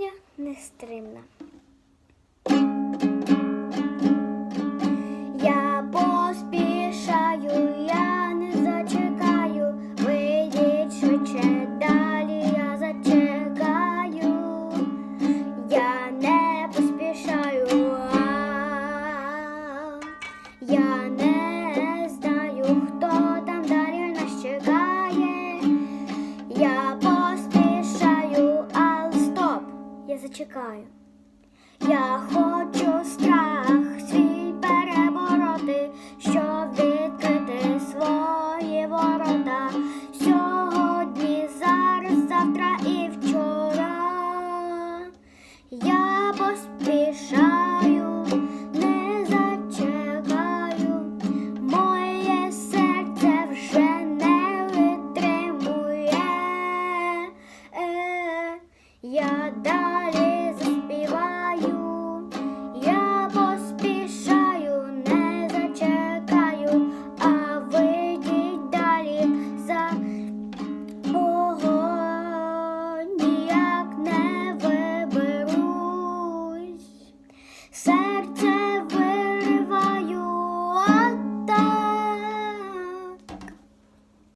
пісня нестримна. Я поспішаю, я не зачекаю, вийдіть швидше далі я зачекаю, я не поспішаю, а я не зачекаю. Я хочу страх. Side